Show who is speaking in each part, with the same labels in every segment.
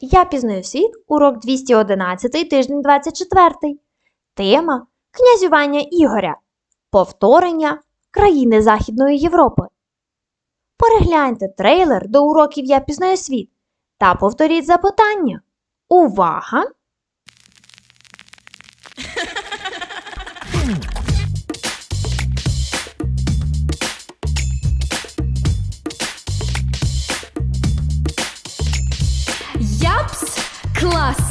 Speaker 1: Я пізнаю світ, урок 211, тиждень 24. Тема Князювання Ігоря. Повторення країни Західної Європи. Перегляньте трейлер до уроків Я пізнаю світ та повторіть запитання. Увага!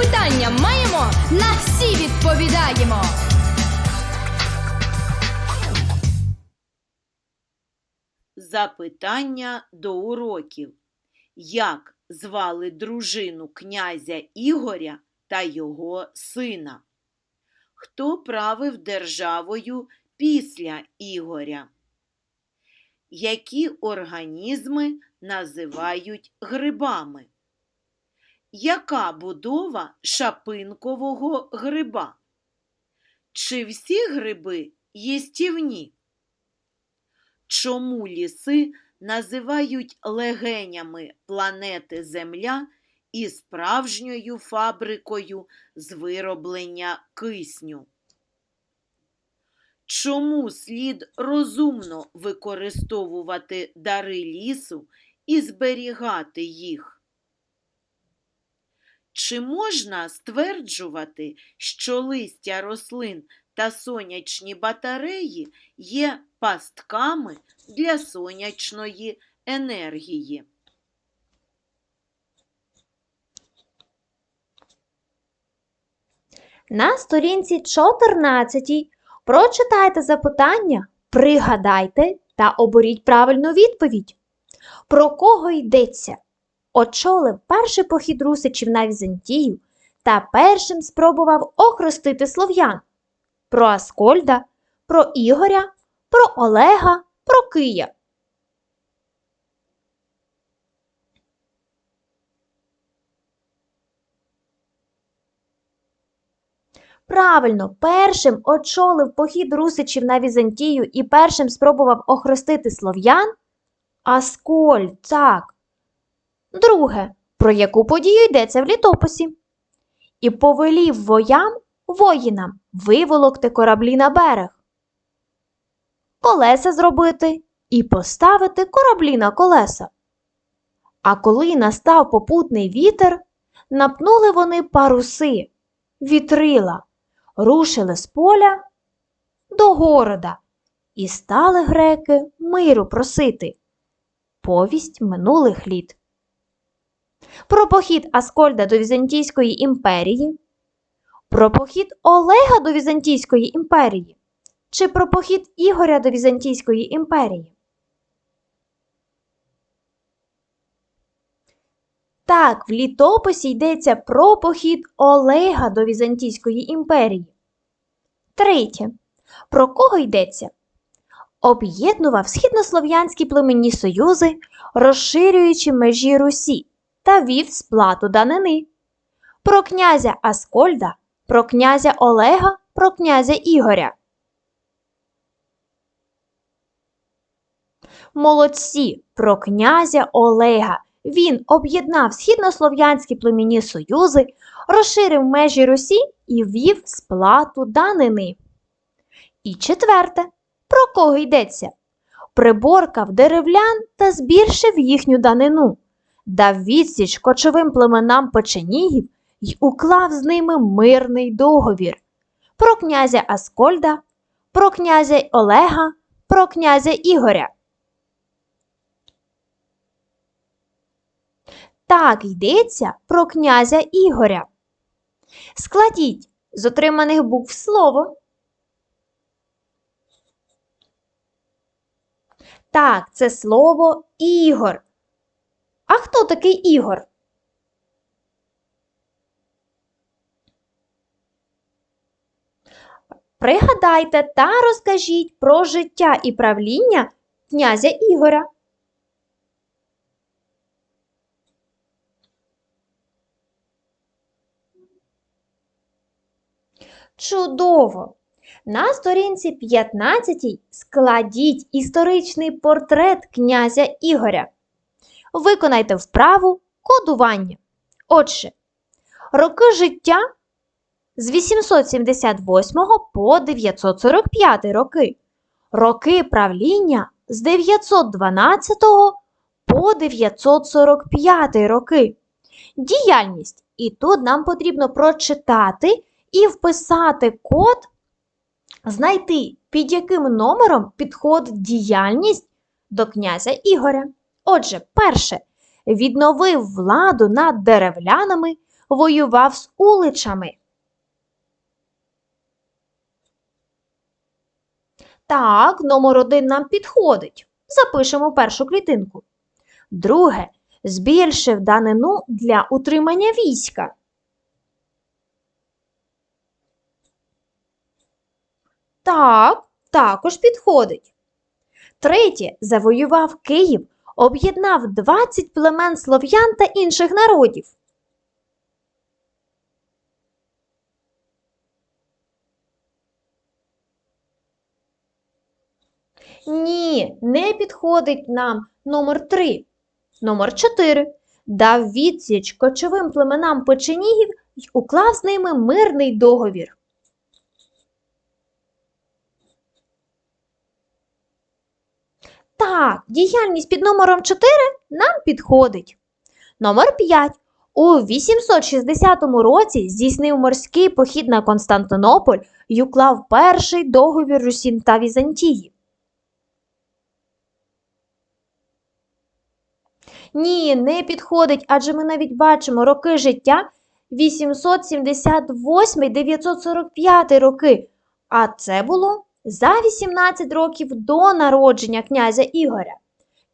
Speaker 2: Запитання маємо, на всі відповідаємо.
Speaker 3: Запитання до уроків. Як звали дружину князя Ігоря та його сина? Хто правив державою після Ігоря? Які організми називають грибами? Яка будова шапинкового гриба? Чи всі гриби їстівні? Чому ліси називають легенями планети Земля і справжньою фабрикою з вироблення кисню? Чому слід розумно використовувати дари лісу і зберігати їх? Чи можна стверджувати, що листя рослин та сонячні батареї є пастками для сонячної енергії?
Speaker 1: На сторінці 14 прочитайте запитання, пригадайте та оберіть правильну відповідь. Про кого йдеться? Очолив перший похід русичів на Візантію та першим спробував охрестити слов'ян. Про Аскольда, про Ігоря, про Олега, про Кия. Правильно, першим очолив похід русичів на Візантію і першим спробував охрестити слов'ян? Аскольд, так. Друге, про яку подію йдеться в літописі? І повелів воям, воїнам, виволокти кораблі на берег, колеса зробити і поставити кораблі на колеса. А коли настав попутний вітер, напнули вони паруси, вітрила, рушили з поля до города і стали греки миру просити. Повість минулих літ. Про похід Аскольда до Візантійської імперії, про похід Олега до Візантійської імперії чи про похід Ігоря до Візантійської імперії. Так, в літописі йдеться про похід Олега до Візантійської імперії. Третє. Про кого йдеться? Об'єднував східнослов'янські племенні союзи, розширюючи межі Русі та вів сплату данини. Про князя Аскольда, про князя Олега, про князя Ігоря. Молодці про князя Олега. Він об'єднав східнослов'янські племінні союзи, розширив межі Русі і ввів сплату данини. І четверте, про кого йдеться? Приборкав деревлян та збільшив їхню данину, дав відсіч кочовим племенам печенігів й уклав з ними мирний договір. Про князя Аскольда, про князя Олега, про князя Ігоря. Так йдеться про князя Ігоря. Складіть з отриманих букв слово. Так, це слово Ігор. А хто такий Ігор? Пригадайте та розкажіть про життя і правління князя Ігоря. Чудово! На сторінці 15 складіть історичний портрет князя Ігоря. Виконайте вправу кодування. Отже, роки життя з 878 по 945 роки. Роки правління з 912 по 945 роки. Діяльність. І тут нам потрібно прочитати і вписати код, знайти, під яким номером підходить діяльність до князя Ігоря. Отже, перше, відновив владу над деревлянами, воював з уличами. Так, номер один нам підходить. Запишемо першу клітинку. Друге, збільшив данину для утримання війська. Так, також підходить. Третє, завоював Київ, об'єднав 20 племен слов'ян та інших народів. Ні, не підходить нам номер 3. Номер 4. Дав відсіч кочовим племенам печенігів й уклав з ними мирний договір. Так, діяльність під номером 4 нам підходить. Номер 5. У 860 році здійснив морський похід на Константинополь й уклав перший договір Русін та Візантії. Ні, не підходить, адже ми навіть бачимо роки життя 878-945 роки. А це було за 18 років до народження князя Ігоря.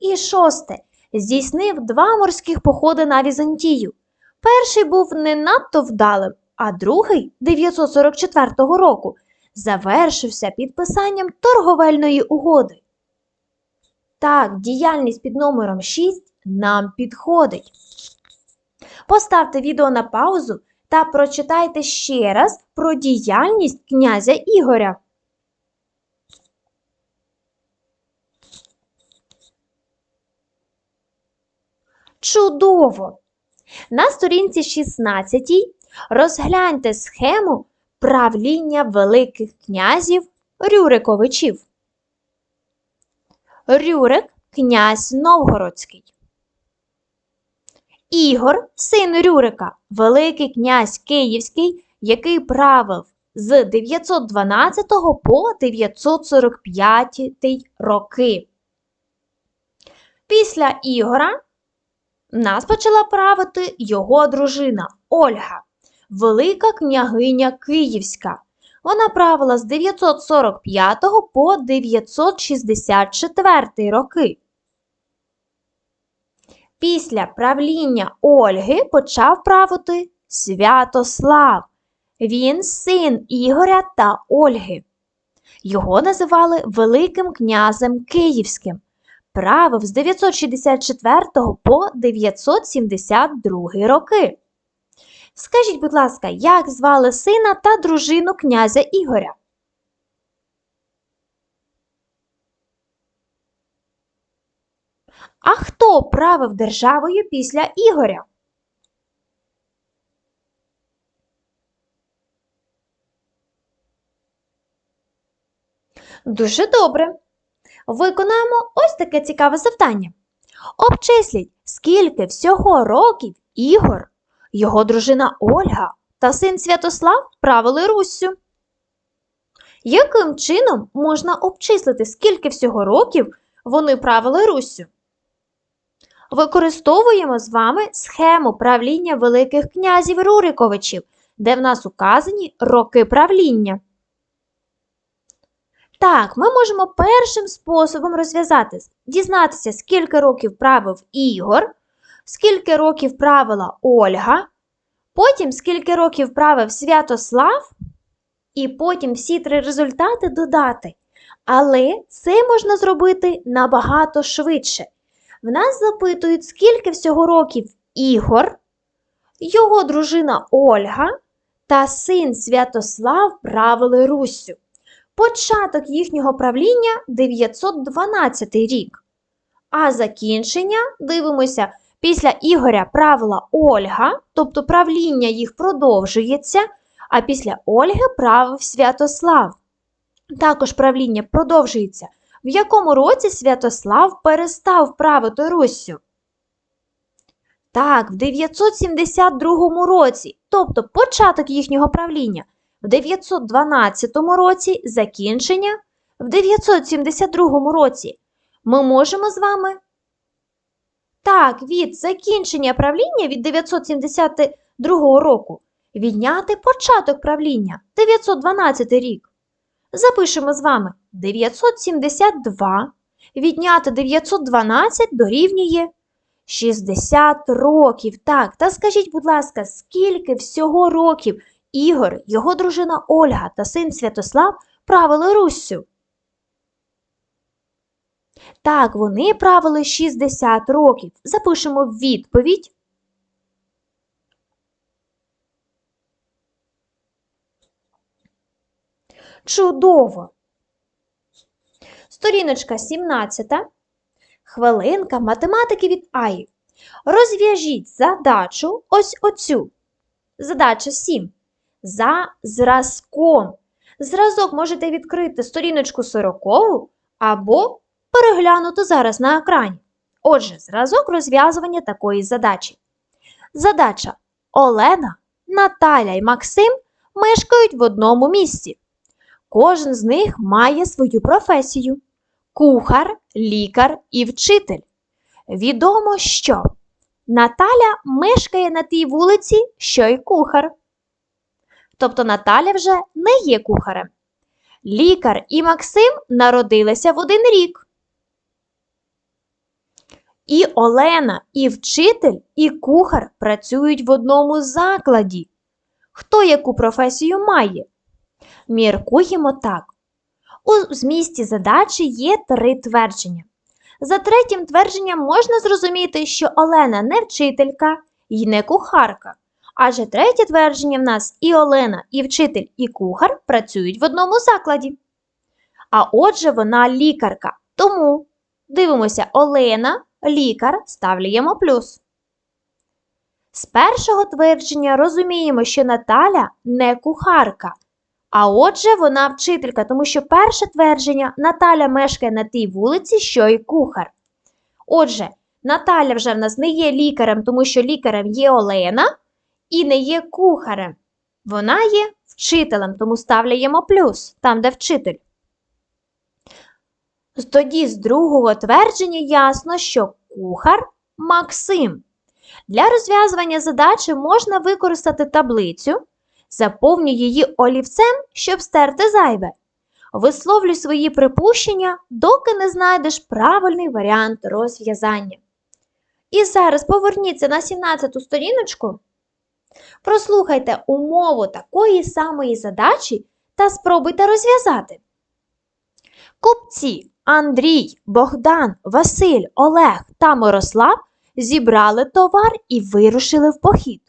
Speaker 1: І шосте. Здійснив два морських походи на Візантію. Перший був не надто вдалим, а другий 944 року завершився підписанням торговельної угоди. Так, діяльність під номером 6 нам підходить. Поставте відео на паузу та прочитайте ще раз про діяльність князя Ігоря. Чудово! На сторінці 16 розгляньте схему правління великих князів Рюриковичів. Рюрик князь Новгородський. Ігор, син Рюрика, Великий князь Київський, який правив з 912 по 945 роки. Після Ігора нас почала правити його дружина Ольга, Велика княгиня Київська. Вона правила з 945 по 964 роки. Після правління Ольги почав правити Святослав. Він син Ігоря та Ольги. Його називали Великим князем Київським. Правив з 964 по 972 роки. Скажіть, будь ласка, як звали сина та дружину князя Ігоря? А хто правив державою після Ігоря? Дуже добре. Виконаємо ось таке цікаве завдання. Обчисліть, скільки всього років Ігор, його дружина Ольга та син Святослав правили Руссю. Яким чином можна обчислити, скільки всього років вони правили Руссю? Використовуємо з вами схему правління великих князів Руриковичів, де в нас указані роки правління. Так, ми можемо першим способом розв'язати, дізнатися, скільки років правив Ігор, скільки років правила Ольга, потім скільки років правив Святослав, і потім всі три результати додати. Але це можна зробити набагато швидше. В нас запитують, скільки всього років Ігор, його дружина Ольга та син Святослав правили Руссю. Початок їхнього правління 912 рік. А закінчення дивимося, після Ігоря правила Ольга, тобто правління їх продовжується, а після Ольги правив Святослав. Також правління продовжується. В якому році Святослав перестав правити Руссю? Так, в 972 році, тобто початок їхнього правління, в 912 році закінчення, в 972 році. Ми можемо з вами. Так, від закінчення правління від 972 року відняти початок правління 912 рік. Запишемо з вами 972 відняти 912 дорівнює 60 років. Так, та скажіть, будь ласка, скільки всього років Ігор, його дружина Ольга та син Святослав правили Руссю? Так, вони правили 60 років. Запишемо відповідь. Чудово! Сторіночка 17. Хвилинка математики від Аї. Розв'яжіть задачу ось оцю. Задача 7. За зразком. Зразок можете відкрити сторіночку 40 або переглянути зараз на екрані. Отже, зразок розв'язування такої задачі. Задача Олена, Наталя і Максим мешкають в одному місці. Кожен з них має свою професію кухар, лікар і вчитель. Відомо, що Наталя мешкає на тій вулиці, що й кухар. Тобто Наталя вже не є кухарем. Лікар і Максим народилися в один рік. І Олена, і вчитель, і кухар працюють в одному закладі. Хто яку професію має? Міркуємо так. У змісті задачі є три твердження. За третім твердженням можна зрозуміти, що Олена не вчителька і не кухарка. Адже третє твердження в нас і Олена, і вчитель, і кухар працюють в одному закладі. А отже, вона лікарка. Тому дивимося Олена, лікар, ставлюємо плюс. З першого твердження розуміємо, що Наталя не кухарка. А отже, вона вчителька, тому що перше твердження Наталя мешкає на тій вулиці, що й кухар. Отже, Наталя вже в нас не є лікарем, тому що лікарем є Олена і не є кухарем. Вона є вчителем, тому ставляємо плюс там, де вчитель. Тоді з другого твердження ясно, що кухар Максим. Для розв'язування задачі можна використати таблицю. Заповнюй її олівцем, щоб стерти зайве. Висловлюй свої припущення, доки не знайдеш правильний варіант розв'язання. І зараз поверніться на 17 сторіночку. Прослухайте умову такої самої задачі та спробуйте розв'язати. Купці Андрій, Богдан, Василь, Олег та Мирослав зібрали товар і вирушили в похід.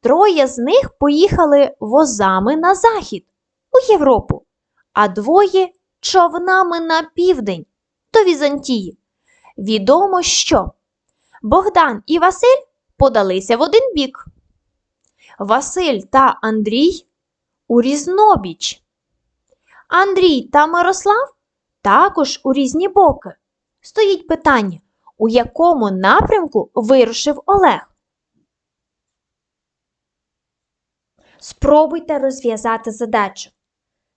Speaker 1: Троє з них поїхали возами на захід у Європу, а двоє човнами на південь до Візантії. Відомо, що Богдан і Василь подалися в один бік. Василь та Андрій у різнобіч. Андрій та Мирослав також у різні боки. Стоїть питання, у якому напрямку вирушив Олег. Спробуйте розв'язати задачу.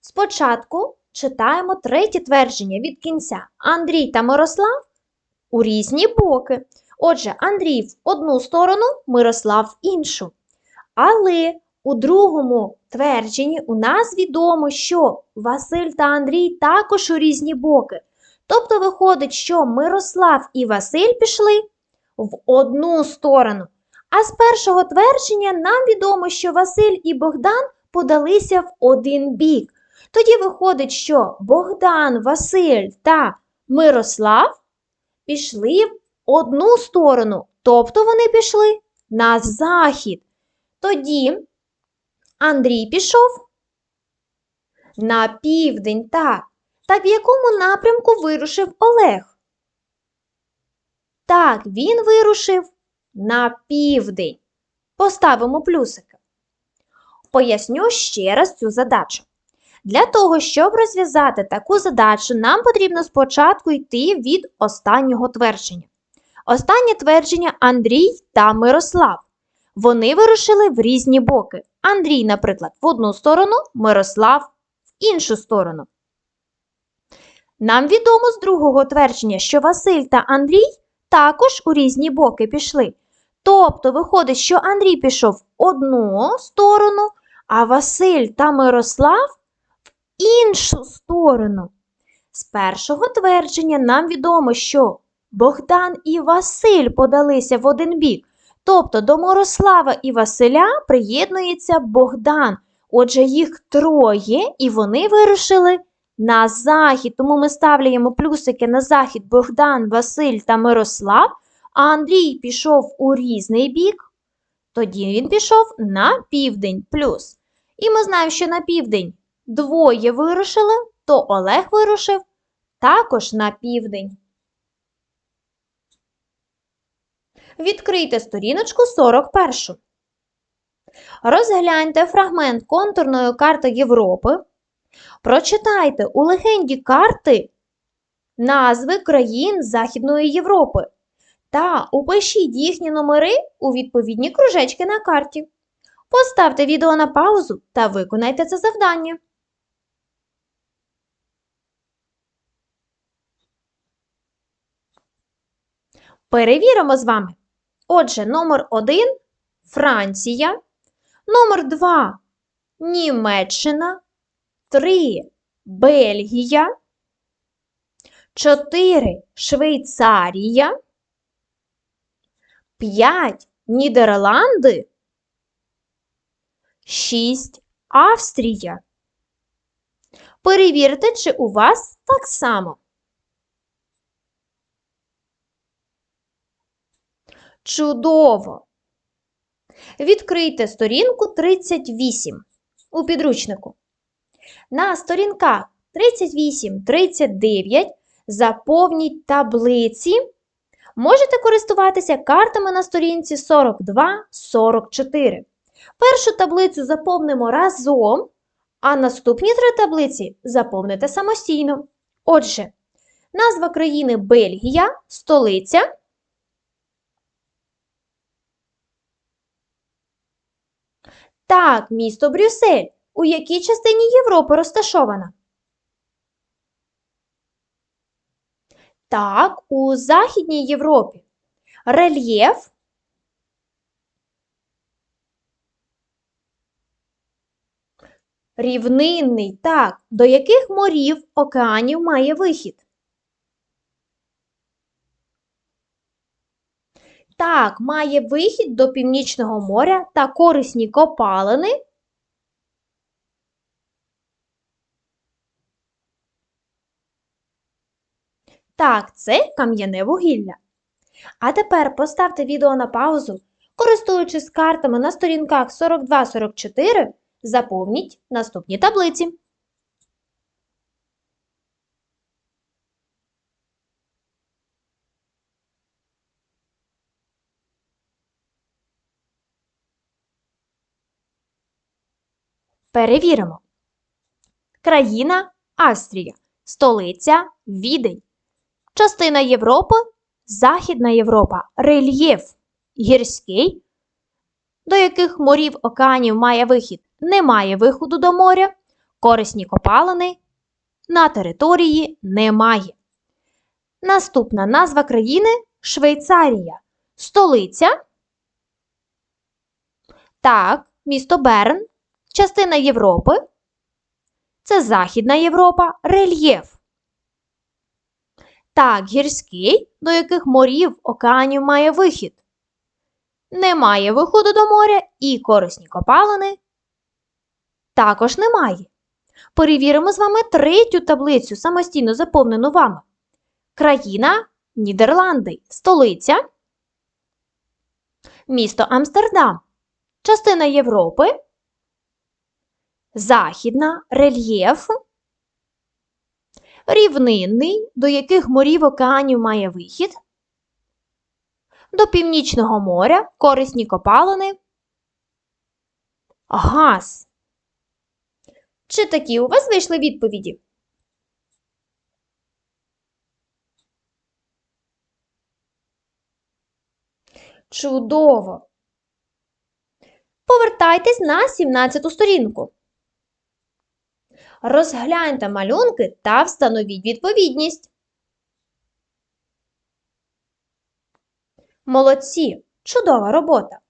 Speaker 1: Спочатку читаємо третє твердження від кінця. Андрій та Мирослав у різні боки. Отже, Андрій в одну сторону, Мирослав в іншу. Але у другому твердженні у нас відомо, що Василь та Андрій також у різні боки. Тобто виходить, що Мирослав і Василь пішли в одну сторону. А з першого твердження нам відомо, що Василь і Богдан подалися в один бік. Тоді виходить, що Богдан, Василь та Мирослав пішли в одну сторону, тобто вони пішли на захід. Тоді Андрій пішов на південь, так. Так в якому напрямку вирушив Олег? Так, він вирушив на південь. Поставимо плюсики. Поясню ще раз цю задачу. Для того, щоб розв'язати таку задачу, нам потрібно спочатку йти від останнього твердження. Останнє твердження Андрій та Мирослав. Вони вирушили в різні боки. Андрій, наприклад, в одну сторону, Мирослав в іншу сторону. Нам відомо з другого твердження, що Василь та Андрій також у різні боки пішли. Тобто виходить, що Андрій пішов в одну сторону, а Василь та Мирослав в іншу сторону. З першого твердження нам відомо, що Богдан і Василь подалися в один бік. Тобто до Мирослава і Василя приєднується Богдан. Отже, їх троє, і вони вирушили на захід. Тому ми ставляємо плюсики на захід Богдан, Василь та Мирослав, а Андрій пішов у різний бік. Тоді він пішов на південь плюс. І ми знаємо, що на південь двоє вирушили, то Олег вирушив також на південь. Відкрийте сторіночку 41. Розгляньте фрагмент контурної карти Європи. Прочитайте у легенді карти назви країн Західної Європи та упишіть їхні номери у відповідні кружечки на карті. Поставте відео на паузу та виконайте це завдання. Перевіримо з вами. Отже, номер 1 Франція, номер 2 Німеччина, 3 Бельгія, 4 Швейцарія, 5 Нідерланди, 6 Австрія. Перевірте, чи у вас так само. Чудово! Відкрийте сторінку 38 у підручнику. На сторінках 38-39 заповніть таблиці. Можете користуватися картами на сторінці 42-44. Першу таблицю заповнимо разом, а наступні три таблиці заповните самостійно. Отже, назва країни Бельгія, столиця. Так, місто Брюссель. У якій частині Європи розташована? Так, у Західній Європі. Рельєф. Рівнинний. Так. До яких морів, океанів має вихід? Так, має вихід до Північного моря та корисні копалини. Так, це кам'яне вугілля. А тепер поставте відео на паузу. Користуючись картами на сторінках 42-44, заповніть наступні таблиці. Перевіримо. Країна Австрія. Столиця Відень. Частина Європи Західна Європа. Рельєф гірський. До яких морів океанів має вихід? Немає виходу до моря. Корисні копалини на території немає. Наступна назва країни Швейцарія. Столиця. Так, місто Берн. Частина Європи. Це Західна Європа. Рельєф. Так, гірський, до яких морів океанів має вихід. Немає виходу до моря і корисні копалини. Також немає. Перевіримо з вами третю таблицю, самостійно заповнену вами. Країна Нідерланди. Столиця. Місто Амстердам. Частина Європи. Західна рельєф. Рівнинний, до яких морів океанів має вихід. До Північного моря корисні копалини. Газ. Чи такі у вас вийшли відповіді? Чудово! Повертайтесь на 17 сторінку. Розгляньте малюнки та встановіть відповідність. Молодці! Чудова робота!